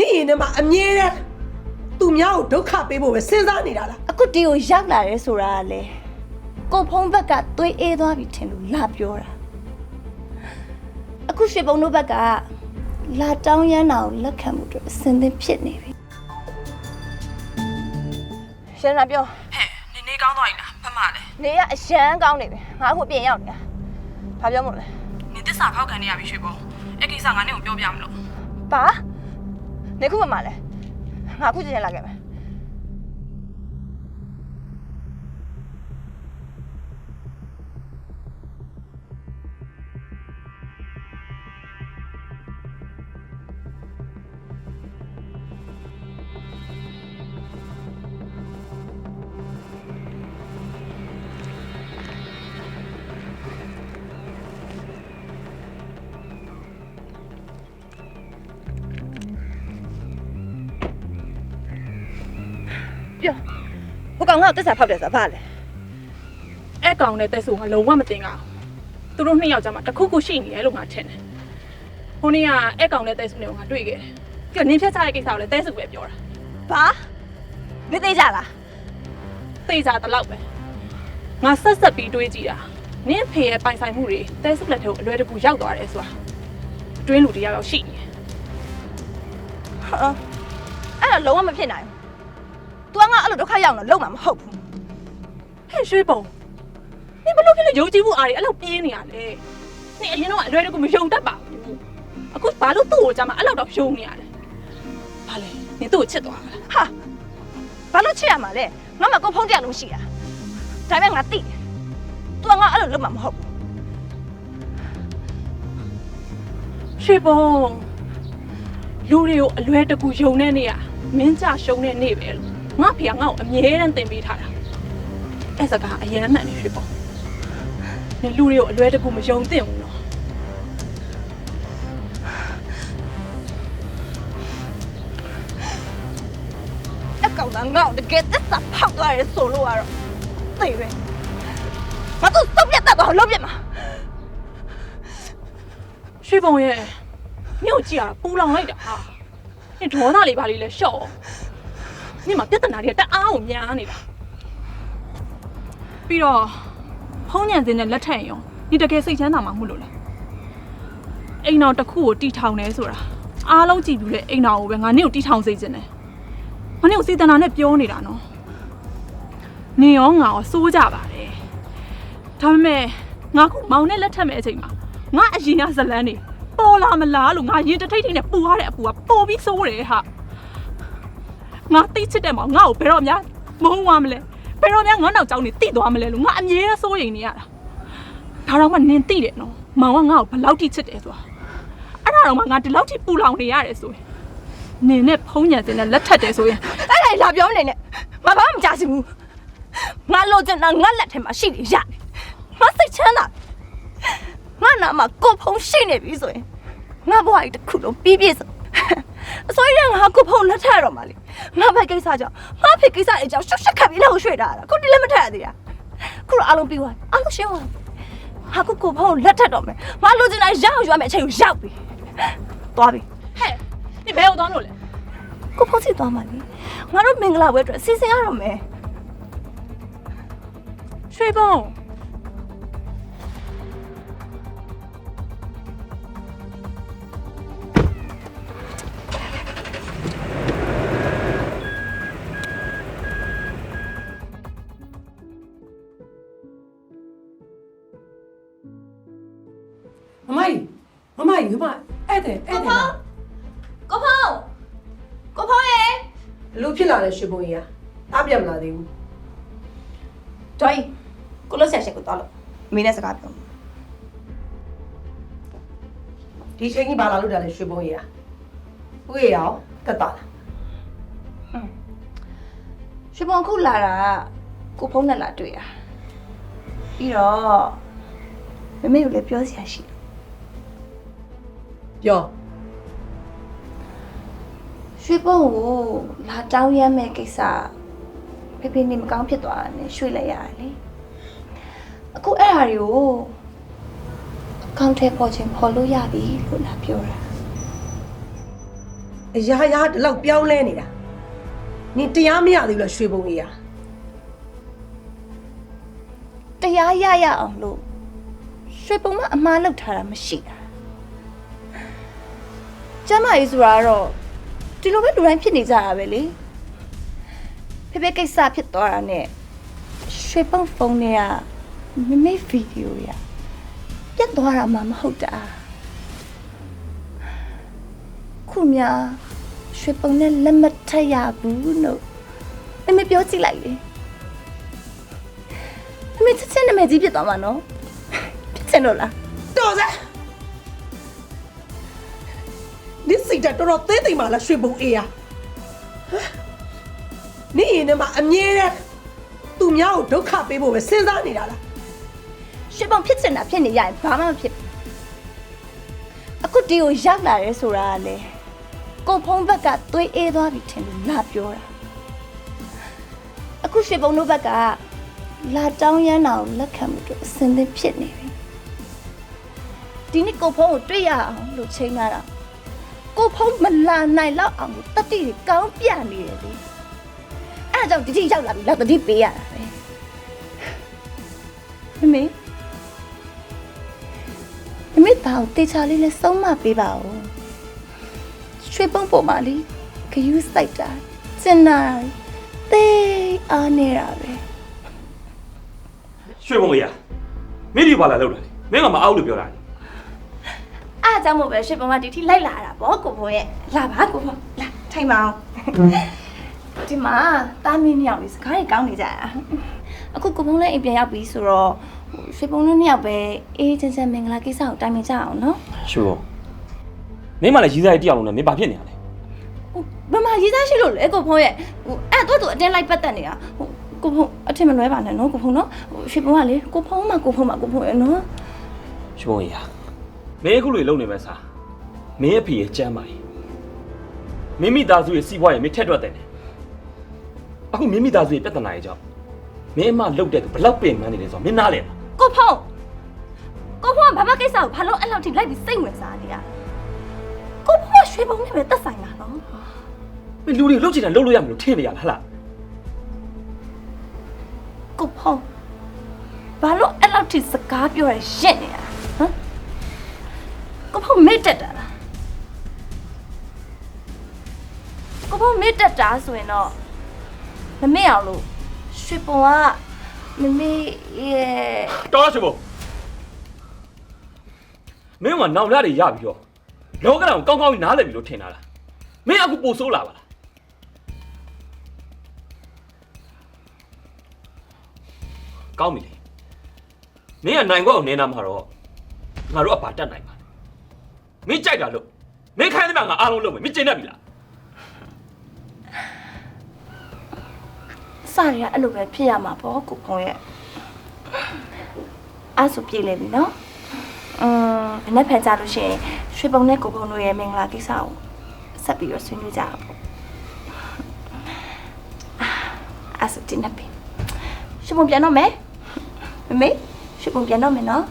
ဒီရင်ထဲမှာအမြဲတမ်းသူများကိုဒုက္ခပေးဖို့ပဲစဉ်းစားနေတာလားအခုဒီကိုရောက်လာတယ်ဆိုတာကလေကိုဖုံးဘက်ကသွေးအေးသွားပြီထင်လို့လာပြောတာအခုရွှေပုံတို့ဘက်ကလာတောင်းရမ်းတာကိုလက်ခံမှုအတွက်အစင်သင်ဖြစ်နေပြီရှင်နာပြောဟဲ့နေနေကောင်းသွားပြီလားဖတ်မလဲနေရအရန်ကောင်းနေပြီငါအခုပြင်ရောက်နေတာဘာပြောမို့လဲနေသစ္စာဖောက်ခံနေရပြီရွှေပေါ်အဲ့ကိစ္စငါနဲ့ကိုပြောပြမလို့ဘာ နေခုမှမလဲငါအခုချင်းလာခဲ့မယ် ကောင်ငါ့ကိုတက်စားဖောက်တယ်ဆိုတာဘာလဲအဲ့ကောင်နဲ့တဲ့ဆိုငါလုံးဝမတင်ကြအောင်သူတို့နှစ်ယောက်ကြားမှာတစ်ခုခုရှိနေတယ်လို့ငါထင်တယ်ဟိုနေ့ကအဲ့ကောင်နဲ့တဲ့ဆိုနဲ့ငါတွေ့ခဲ့တယ်ပြီးတော့နင်းဖြတ်ချတဲ့ကိစ္စကိုလည်းတဲ့ဆိုပဲပြောတာဘာနေသေးကြလားသိကြတလောက်ပဲငါဆက်ဆက်ပြီးတွေးကြည့်တာနင်းဖေရဲ့ပိုင်ဆိုင်မှုတွေတဲ့ဆိုလက်ထဲကိုအလွယ်တကူရောက်သွားတယ်ဆိုတာတွင်းလူတယောက်ယောက်ရှိနေတယ်ဟာအဲ့ဒါလုံးဝမဖြစ်နိုင်ဘူး။ तू ကငါအဲ့လိုဒုက္ခရောက်တော့လုံးမှာမဟုတ်ဘူးဟဲ့ရွှေပုံနင်ဘလို့ဖြစ်လို့ယုံကြည်မှုအားတွေအဲ့လောက်ပြင်းနေရလဲနင်အရင်တော့အလွယ်တကူမယုံတတ်ပါဘူးအခုဘာလို့သူ့ကိုကြားမှာအဲ့လောက်တော့ယုံနေရလဲဘာလဲနင်သူ့ကိုချစ်သွားတာလား။ဟာဘာလို့ချစ်ရမှာလဲ။ငါမှကိုဖုံးတရားလုံးရှိတာ။ဒါပေမဲ့ငါသိတယ်။ तू ကငါအဲ့လိုလုံးမှာမဟုတ်ဘူးရွှေပုံလူတွေကိုအလွယ်တကူယုံတဲ့နေ့ကမင်းကြရှုံးတဲ့နေ့ပဲလို့ ငါဖေကငါ့ကိုအမြဲတမ်းသင်ပေးထားတာအဲ့စကားအရင်မှန်နေရွှေပုံနင်လူတွေကိုအလွယ်တကူမယုံသင့်ဘူးနော်။အကောင်ကငါ့ကိုတကယ်သစ္စာဖောက်သွားရဲဆိုလို့ကတော့သိပဲ။ငါတို့စုပ်ပြတ်တတ်သွားလို့ပြတ်မှာရွှေပုံရဲ့မြို့ကြည့်ရတာပူလောင်လိုက်တာဟာနင်ဒေါသလေးပါလေးလဲရှော့ နင်မှာပြဿနာတွေကတအားကိုများနေတာပြီးတော့ဖုံးညံစင်းနဲ့လက်ထက်ရောဒီတကယ်စိတ်ချမ်းသာမှာမဟုတ်လို့လဲအိမ်တော်တစ်ခုကိုတီထောင်နေဆိုတာအားလုံးကြည့်ပြီးတဲ့အိမ်တော်ကိုပဲငါနင့်ကိုတီထောင်စေချင်တယ်ငါနင့်ကိုစေတနာနဲ့ပြောနေတာနော်နင်ရောငါရောစိုးကြပါတယ်ဒါပေမဲ့ငါခုမောင်နဲ့လက်ထက်မဲ့အချိန်မှာငါအရင်ကဇလန်းနေပေါ်လာမလားလို့ငါရင်တထိတ်ထိတ်နဲ့ပူရတဲ့အပူကပေါ်ပြီးစိုးတယ်ဟာ ငါသိချစ်တဲ့မောင်ငါ့ကိုဘယ်တော့မှမုန်းသွားမလဲဘယ်တော့မှငါနောက်ကြောင်းနေတိသွားမလဲလို့ငါအမြဲစိုးရိမ်နေရတာဒါတော့မှနင်သိတယ်နော်မောင်ကငါ့ကိုဘယ်လောက်ထိချစ်တယ်ဆိုတာအဲ့ဒါတော့မှငါဒီလောက်ထိပူလောင်နေရတယ်ဆိုရင်နင်နဲ့ဖုံးညံတင်နဲ့လက်ထက်တယ်ဆိုရင်။အဲ့ဒါလာပြောနေနဲ့ငါဘာမှမကြားစီဘူး။ငါလိုချင်တာငါလက်ထဲမှာရှိနေရတယ်။ငါစိတ်ချမ်းသာ။ငါနာမှာကိုဖုံးရှိနေပြီဆိုရင်ငါဘဝကြီးတစ်ခုလုံးပြီးပြည့်စုံ။ အစိုးရကငါကိုဖုံးလက်ထက်ရတော့မှလေ။ငါဘက်ကိစ္စကြောင့်ငါဖေကိစ္စအကြောင်းရှုပ်ရှက်ခတ်ပြီးလောက်ရွှေ့တာ။ခုဒီလည်းမထက်ရသေးတာ။ခုတော့အလုံးပြီးသွားပြီ။အလုံးရှင်းသွားပြီ။ငါကိုကိုဖုံးလက်ထက်တော့မယ်။ငါလိုချင်တာရအောင်ရွာမယ်အချိန်ကိုရောက်ပြီ။သွားပြီ။ဟဲ့နင်ဘယ်ကိုသွားလို့လဲကိုဖို့စီသွားမှလေငါတို့မင်္ဂလာပွဲအတွက်စီစဉ်ရတော့မယ်ရွှေပုံ မမကြီးမမကြီးမဧည့်သည်ဧည့်သည်လားကိုဖုံးကိုဖုံးရေဘလို့ဖြစ်လာလဲရွှေပုံကြီးကတားပြတ်မလာသေးဘူးဒေါ်ကြီးကိုလို့ဆက်ချက်ကိုသွားလို့မင်းနဲ့စကားပြောဒီချိန်ကြီးဘာလာလို့တာလဲရွှေပုံကြီးကဥယေရောတက်တာလားရွှေပုံခုလာတာကိုဖုံးနဲ့လာတွေ့တာပြီးတော့မမေကိုလည်းပြောစရာရှိတယ် ပြောရွှေပုံကိုလာတောင်းရမ်းမဲ့ကိစ္စဖေဖေနေမကောင်းဖြစ်သွားတာနဲ့ရွှေ့လိုက်ရတယ်လေအခုအဲ့ဟာတွေကိုအကောင့်ထဲပေါ်ချင်းပေါ်လို့ရပြီလို့လာပြောတာအရာရာဒီလောက်ပြောင်းလဲနေတာနင်တရားမရသေးဘူးလားရွှေဘုံကြီးอ่ะတရားရရအောင်လို့ရွှေပုံမအမားလောက်ထားတာမရှိတာ ကျမကြီးဆိုတာကတော့ဒီလိုပဲလူတိုင်းဖြစ်နေကြတာပဲလေဖေဖေကိစ္စဖြစ်သွားတာနဲ့ရွှေပုံဖုန်းတွေကမမေဗီဒီယိုရပြတ်သွားတာမှမဟုတ်တာခုများရွှေပုံနဲ့လက်မထက်ရဘူးလို့မမေပြောကြည့်လိုက်လေအမေချက်ချင်းနာမည်ကြီးဖြစ်သွားမှာနော်ဖြစ်ချင်လို့လားတော်စ နင်စိတ်ဓာတ်တော်တော်သေးသိမ်ပါလားရွှေဘုံအေးอ่ะနင်ရင်ထဲမှာအမြဲတမ်းသူများကိုဒုက္ခပေးဖို့ပဲစဉ်းစားနေတာလားရှစ်ပုံဖြစ်ချင်တာဖြစ်နေရရင်ဘာမှမဖြစ်ဘူးအခုဒီကိုရောက်လာရဲဆိုတာကလေကိုဖုံးဘက်ကသွေးအေးသွားပြီထင်လို့ငါပြောတာအခုရှစ်ပုံတို့ဘက်ကလာတောင်းရမ်းတာကိုလက်ခံမှုအတွက်အစင်းသင်းဖြစ်နေပြီဒီနေ့ကိုဖုံးကိုတွေ့ရအောင်လို့ချိန်လာတာ ကိုဖုံးမလာနိုင်တော့အောင်လို့တတိတွေကောင်းပြနေတယ်လေအဲဒါကြောင့်ဒီတိရောက်လာပြီလောက်တတိပေးရတာပဲမမေအမေဘာကိုတေချာလေးလဲဆုံးမပေးပါဦးရွှေပုံပေါ်မှာလေခယူးစိုက်တာကျင်နာတေးအားနေတာပဲရွှေဘုံကြီးမင်းဒီဘာလာလောက်တာလဲမင်းကမအောင်လို့ပြောတာလေ အားကြောင့်မို့ပဲရွှေပုံကဒီထိလိုက်လာတာဗောကိုဘုံရဲ့လာပါကိုဘုံလာထိုင်ပါအောင်ဒီမှာတာမင်းနှစ်ယောက်လေးစကားတွေကောင်းနေကြတာအခုကိုဘုံလည်းအိမ်ပြန်ရောက်ပြီဆိုတော့ရွှေပုံတို့နှစ်ယောက်ပဲအေးချမ်းချမ်းမင်္ဂလာကိစ္စကိုတိုင်ပင်ကြအောင်နော်ရွှေဘုံမင်းမလည်းရီးစားရတယောက်လုံးနဲ့မင်းဘာဖြစ်နေရလဲဟိုဘယ်မှာရေးသားရှိလို့လဲကိုဖုံးရဲ့ဟိုအဲ့တော့သူအတင်းလိုက်ပတ်သက်နေတာဟိုကိုဖုံးအထင်မလွဲပါနဲ့နော်ကိုဖုံးနော်ဟိုရွှေဖုံးကလေကိုဖုံးမှာကိုဖုံးမှာကိုဖုံးရဲ့နော်ရွှေဘုံကြီး မင်းအခုလိုလုံနေမဲ့စားမင်းအဖေရဲ့ကြမ်းပါကြီးမင်းမိသားစုရဲ့စီးပွားရေးမင်းထက်တွက်တယ်အခုမင်းမိသားစုရဲ့ပြဿနာရဲ့ကြောင့်မင်းအမလှုပ်တဲ့သူဘလောက်ပင်ပန်းနေလဲဆိုတော့မင်းနားလဲလားကိုဖုံးကိုဖုံးကဘာမှကိစ္စကိုဘာလို့အဲ့လောက်ထိလိုက်ပြီးစိတ်ဝင်စားနေရကိုဖုံးကရွှေဖုံးနဲ့ပဲသက်ဆိုင်တာနော်မင်းလူတွေလှုပ်ချင်တာလှုပ်လို့ရမလို့ထင်နေရလားဟလားကိုဖုံးဘာလို့အဲ့လောက်ထိစကားပြောရရှင့်နေရဟမ်ကိုဖုံးမေ့ တက်တာလားကိုဖုံးမေ့တက်တာဆိုရင်တော့မမေ့အောင်လို့ရွှေပုံကမမေ့ရဲ့တော်ရွှေဘုံမင်းကနောင်ရတွေရပြီးတော့လောကဓာတ်ကိုကောင်းကောင်းကြီးနားလည်ပြီလို့ထင်တာလားမင်းအခုပိုဆိုးလာပါလားကောင်းပြီလေမင်းကနိုင်ခွက်ကိုနင်းနာမှာတော့ငါတို့ကဘာတတ်နိုင်ပါလဲ မင်းကြိုက်တာလို့မင်းခိုင်းတဲ့မှာငါအားလုံးလုပ်မယ်မင်းကျင်တတ်ပြီလားစရရအဲ့လိုပဲဖြစ်ရမှာပေါ့ကိုဖုံးရဲ့အဲ့ဆိုပြေးလေပြီနော်อืมဘယ်နဲ့ဖန်ကြလို့ရှိရင်ရွှေပုံနဲ့ကိုဖုံးတို့ရဲ့မင်္ဂလာကိစ္စကိုဆက်ပြီးတော့ဆွေးနွေးကြအောင်ပေါ့အဲ့ဆိုတင်နေပြီရွှေပုံပြန်တော့မယ်မမေရွှေပုံပြန်တော့မယ်နော်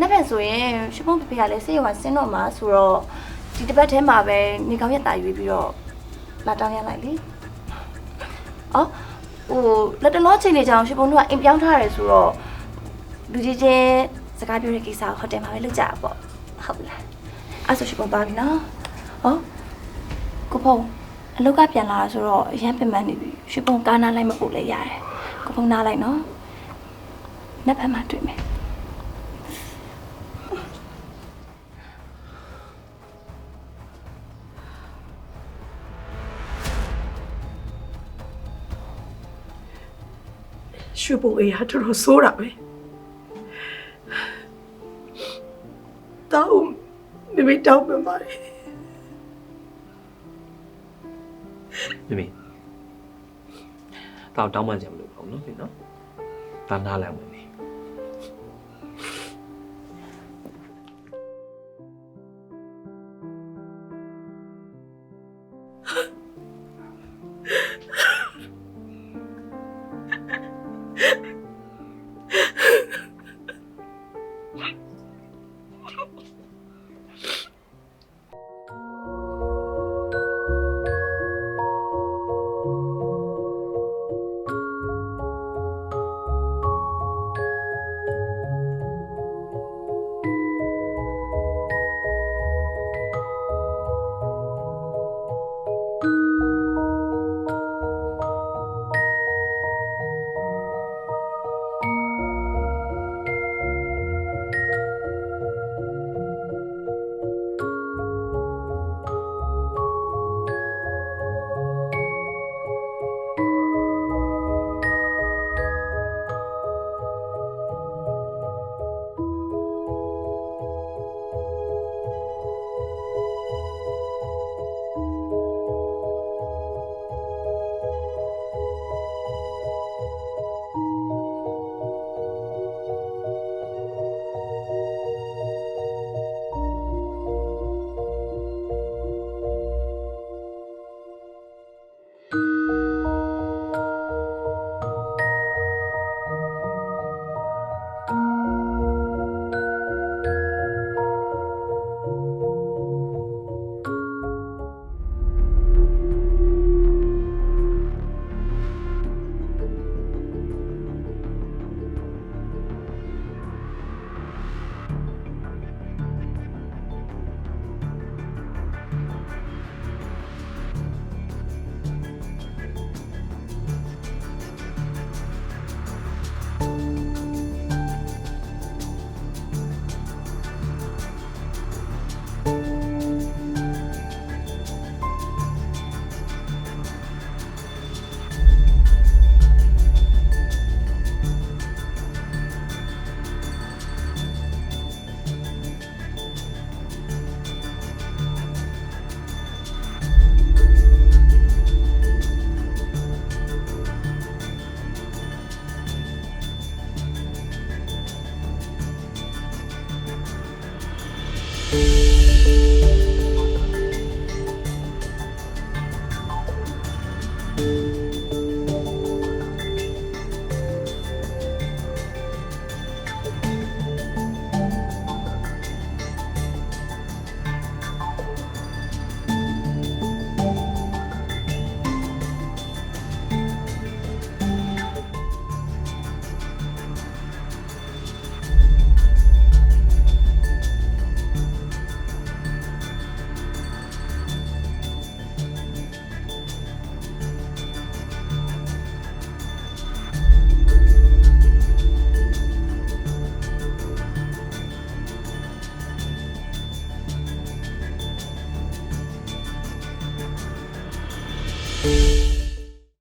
နေ့ဖက်ဆိုရင်ရွှေပုံပြပြကလည်းဆေးရုံကဆင်းတော့မှာဆိုတော့ဒီတစ်ပတ်ထဲမှာပဲနေကောင်းရက်တာရွေးပြီးတော့လာတောင်းရလိုက်လေအော်ဟိုလက်တလောချိန်နေကြအောင်ရှင်ဘုံတို့ကအိမ်ပြောင်းထားရတယ်ဆိုတော့လူကြီးချင်းစကားပြောတဲ့ကိစ္စကိုဟိုတယ်မှာပဲလုပ်ကြတာပေါ့ဟုတ်ပြီလားအဲ့ဆိုရှင်ဘုံပါပြီနော်ဟောကိုဖုံအလောက်ကပြန်လာတာဆိုတော့အရင်ပင်ပန်းနေပြီရှင်ဘုံကားနာလိုက်မပို့လဲရတယ်ကိုဖုံနားလိုက်နော်နှစ်ဖက်မှာတွေ့မယ် ရွှေဘုံအေးဟာတော်တော်ဆိုးတာပဲတောင်းမမေတောင်းပန်ပါတယ်မမေတောင်းတောင်းမှကြမလို့ပေါ့နော်မင်းနော်ဒါနားလည်မယ်